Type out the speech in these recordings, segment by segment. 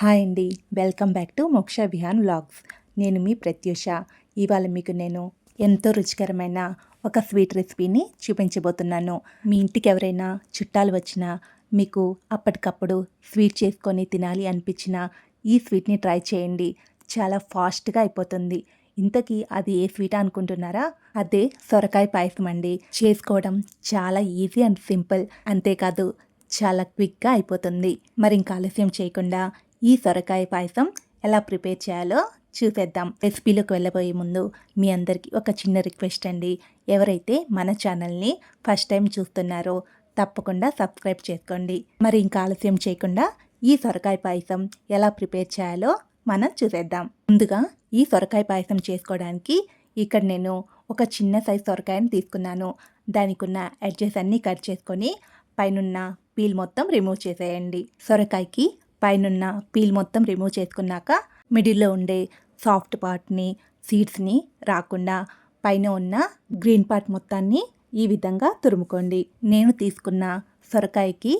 Hi అండి. Welcome back to మోక్ష Vihaan vlogs. నేను మీ ప్రత్యూష. ఇవాళ మీకు నేను ఎంతో రుచికరమైన ఒక స్వీట్ రెసిపీని చూపించబోతున్నాను. మీ ఇంటికి ఎవరైనా చుట్టాలు వచ్చినా మీకు అప్పటికప్పుడు స్వీట్ చేసుకొని తినాలి అనిపించిన ఈ స్వీట్ని ట్రై చేయండి. చాలా ఫాస్ట్గా అయిపోతుంది. ఇంతకీ అది ఏ స్వీట్ అనుకుంటున్నారా? అదే సొరకాయ పాయసం అండి. చేసుకోవడం చాలా ఈజీ అండ్ సింపుల్. అంతేకాదు చాలా క్విక్గా అయిపోతుంది. మరి ఇంకా ఆలస్యం చేయకుండా ఈ సొరకాయ పాయసం ఎలా ప్రిపేర్ చేయాలో చూసేద్దాం. రెసిపీలోకి వెళ్ళబోయే ముందు మీ అందరికీ ఒక చిన్న రిక్వెస్ట్ అండి. ఎవరైతే మన ఛానల్ని ఫస్ట్ టైం చూస్తున్నారో తప్పకుండా సబ్స్క్రైబ్ చేసుకోండి. మరి ఇంకా ఆలస్యం చేయకుండా ఈ సొరకాయ పాయసం ఎలా ప్రిపేర్ చేయాలో మనం చూసేద్దాం. ముందుగా ఈ సొరకాయ పాయసం చేసుకోవడానికి ఇక్కడ నేను ఒక చిన్న సైజ్ సొరకాయని తీసుకున్నాను. దానికి ఉన్న ఎడ్జెస్ అన్నీ కట్ చేసుకొని పైనున్న పీల్ మొత్తం రిమూవ్ చేసేయండి. సొరకాయకి పైనున్న పీల్ మొత్తం రిమూవ్ చేసుకున్నాక మిడిల్లో ఉండే సాఫ్ట్ పార్ట్ని సీడ్స్ని రాకుండా పైన ఉన్న గ్రీన్ పార్ట్ మొత్తాన్ని ఈ విధంగా తురుముకోండి. నేను తీసుకున్న సొరకాయకి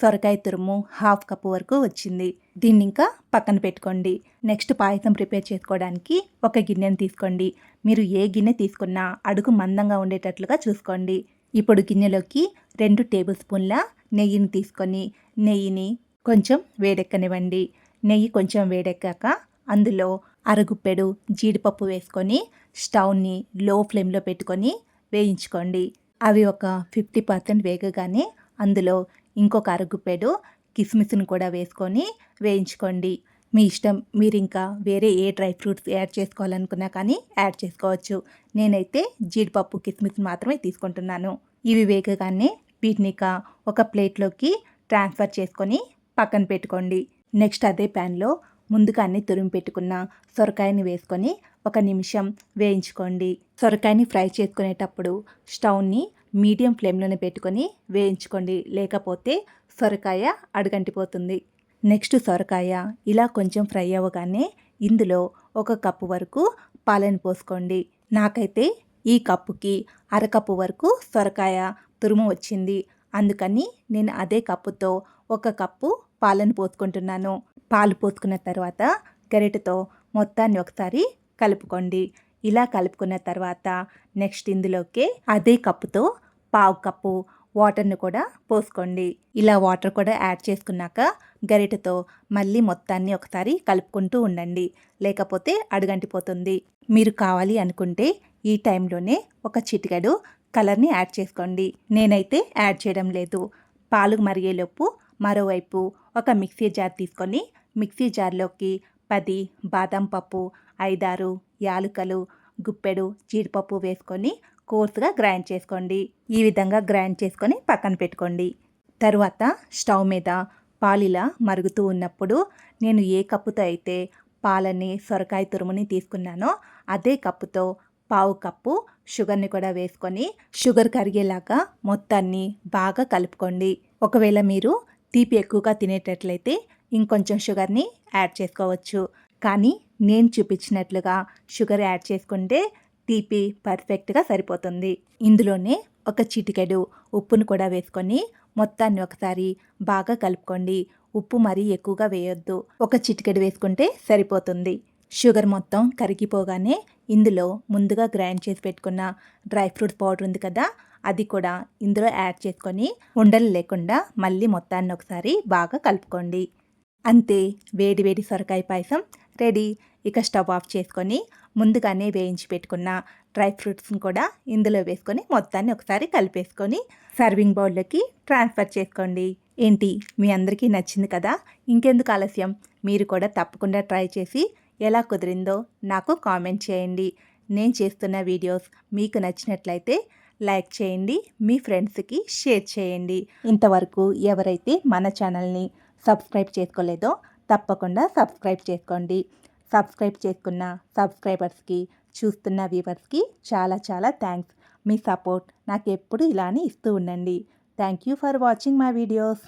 సొరకాయ తురుము హాఫ్ కప్ వరకు వచ్చింది. దీన్ని ఇంకా పక్కన పెట్టుకోండి. నెక్స్ట్ పాయసం ప్రిపేర్ చేసుకోవడానికి ఒక గిన్నెను తీసుకోండి. మీరు ఏ గిన్నె తీసుకున్నా అడుగు మందంగా ఉండేటట్లుగా చూసుకోండి. ఇప్పుడు గిన్నెలోకి రెండు టేబుల్ స్పూన్ల నెయ్యిని తీసుకొని నెయ్యిని కొంచెం వేడెక్కనివ్వండి. నెయ్యి కొంచెం వేడెక్కాక అందులో అరగుప్పెడు జీడిపప్పు వేసుకొని స్టవ్ని లో ఫ్లేమ్లో పెట్టుకొని వేయించుకోండి. అవి ఒక ఫిఫ్టీ పర్సెంట్ వేగగానే అందులో ఇంకొక అరగుప్పెడు కిస్మిస్ని కూడా వేసుకొని వేయించుకోండి. మీ ఇష్టం మీరు ఇంకా వేరే ఏ డ్రై ఫ్రూట్స్ యాడ్ చేసుకోవాలనుకున్నా కానీ యాడ్ చేసుకోవచ్చు. నేనైతే జీడిపప్పు కిస్మిస్ మాత్రమే తీసుకుంటున్నాను. ఇవి వేగగానే వీటిని ఒక ప్లేట్లోకి ట్రాన్స్ఫర్ చేసుకొని పక్కన పెట్టుకోండి. నెక్స్ట్ అదే ప్యాన్లో ముందుగా అన్ని తురిమి పెట్టుకున్న సొరకాయని వేసుకొని ఒక నిమిషం వేయించుకోండి. సొరకాయని ఫ్రై చేసుకునేటప్పుడు స్టవ్ని మీడియం ఫ్లేమ్లోనే పెట్టుకొని వేయించుకోండి. లేకపోతే సొరకాయ అడుగంటిపోతుంది. నెక్స్ట్ సొరకాయ ఇలా కొంచెం ఫ్రై అవ్వగానే ఇందులో ఒక కప్పు వరకు పాలను పోసుకోండి. నాకైతే ఈ కప్పుకి అరకప్పు వరకు సొరకాయ తురుము వచ్చింది. అందుకని నేను అదే కప్పుతో ఒక కప్పు పాలను పోసుకుంటున్నాను. పాలు పోసుకున్న తర్వాత గరిటెతో మొత్తాన్ని ఒకసారి కలుపుకోండి. ఇలా కలుపుకున్న తర్వాత నెక్స్ట్ ఇందులోకి అదే కప్పుతో పావు కప్పు వాటర్ని కూడా పోసుకోండి. ఇలా వాటర్ కూడా యాడ్ చేసుకున్నాక గరిటెతో మళ్ళీ మొత్తాన్ని ఒకసారి కలుపుకుంటూ ఉండండి. లేకపోతే అడుగంటిపోతుంది. మీరు కావాలి అనుకుంటే ఈ టైంలోనే ఒక చిటికెడు కలర్ని యాడ్ చేసుకోండి. నేనైతే యాడ్ చేయడం లేదు. పాలు మరిగేలోపు మరోవైపు ఒక మిక్సీ జార్ తీసుకొని మిక్సీ జార్లోకి పది బాదం పప్పు ఐదారు యాలుకలు గుప్పెడు జీడిపప్పు వేసుకొని కోర్సుగా గ్రైండ్ చేసుకోండి. ఈ విధంగా గ్రైండ్ చేసుకొని పక్కన పెట్టుకోండి. తరువాత స్టవ్ మీద పాలిలా మరుగుతూ ఉన్నప్పుడు నేను ఏ కప్పుతో అయితే పాలని సొరకాయ తురుముని తీసుకున్నానో అదే కప్పుతో పావు కప్పు షుగర్ని కూడా వేసుకొని షుగర్ కరిగేలాగా మొత్తాన్ని బాగా కలుపుకోండి. ఒకవేళ మీరు తీపి ఎక్కువగా తినేటట్లయితే ఇంకొంచెం షుగర్ని యాడ్ చేసుకోవచ్చు. కానీ నేను చూపించినట్లుగా షుగర్ యాడ్ చేసుకుంటే తీపి పర్ఫెక్ట్గా సరిపోతుంది. ఇందులోనే ఒక చిటికెడు ఉప్పును కూడా వేసుకొని మొత్తాన్ని ఒకసారి బాగా కలుపుకోండి. ఉప్పు మరీ ఎక్కువగా వేయొద్దు. ఒక చిటికెడు వేసుకుంటే సరిపోతుంది. షుగర్ మొత్తం కరిగిపోగానే ఇందులో ముందుగా గ్రైండ్ చేసి పెట్టుకున్న డ్రై ఫ్రూట్ పౌడర్ ఉంది కదా అది కూడా ఇందులో యాడ్ చేసుకొని ఉండలు లేకుండా మళ్ళీ మొత్తాన్ని ఒకసారి బాగా కలుపుకోండి. అంతే వేడి వేడి సొరకాయ పాయసం రెడీ. ఇక స్టవ్ ఆఫ్ చేసుకొని ముందుగానే వేయించి పెట్టుకున్న డ్రై ఫ్రూట్స్ని కూడా ఇందులో వేసుకొని మొత్తాన్ని ఒకసారి కలిపేసుకొని సర్వింగ్ బౌల్లోకి ట్రాన్స్ఫర్ చేసుకోండి. ఏంటి మీ అందరికీ నచ్చింది కదా? ఇంకెందుకు ఆలస్యం? మీరు కూడా తప్పకుండా ట్రై చేసి ఎలా కుదిరిందో నాకు కామెంట్ చేయండి. నేను చేస్తున్న వీడియోస్ మీకు నచ్చినట్లయితే లైక్ చేయండి మీ ఫ్రెండ్స్కి షేర్ చేయండి. ఇంతవరకు ఎవరైతే మన ఛానల్ని సబ్స్క్రైబ్ చేసుకోలేదో తప్పకుండా సబ్స్క్రైబ్ చేసుకోండి. సబ్స్క్రైబ్ చేసుకున్న సబ్స్క్రైబర్స్కి చూస్తున్న వ్యూవర్స్కి చాలా చాలా థ్యాంక్స్. మీ సపోర్ట్ నాకు ఎప్పుడు ఇలానే ఇస్తూ ఉండండి. Thank you for watching my videos.